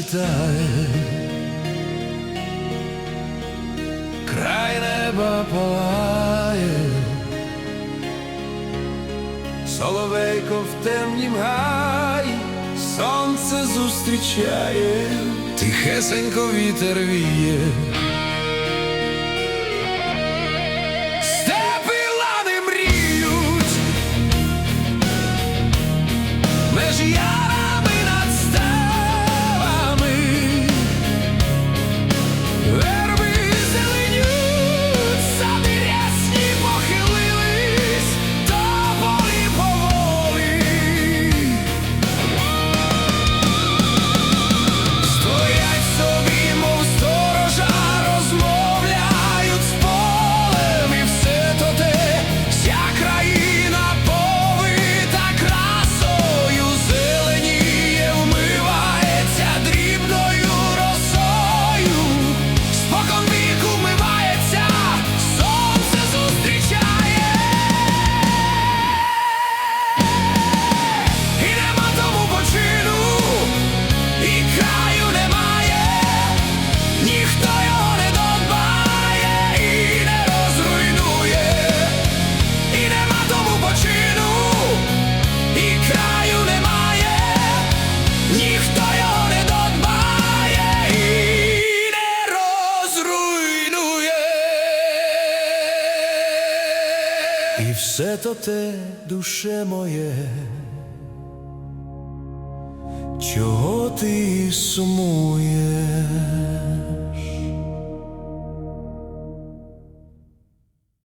світає, край неба палає, соловейко в темнім гай, сонце зустрічає, тихесенько вітер віє. І все то те, душе моє, чого ти сумуєш?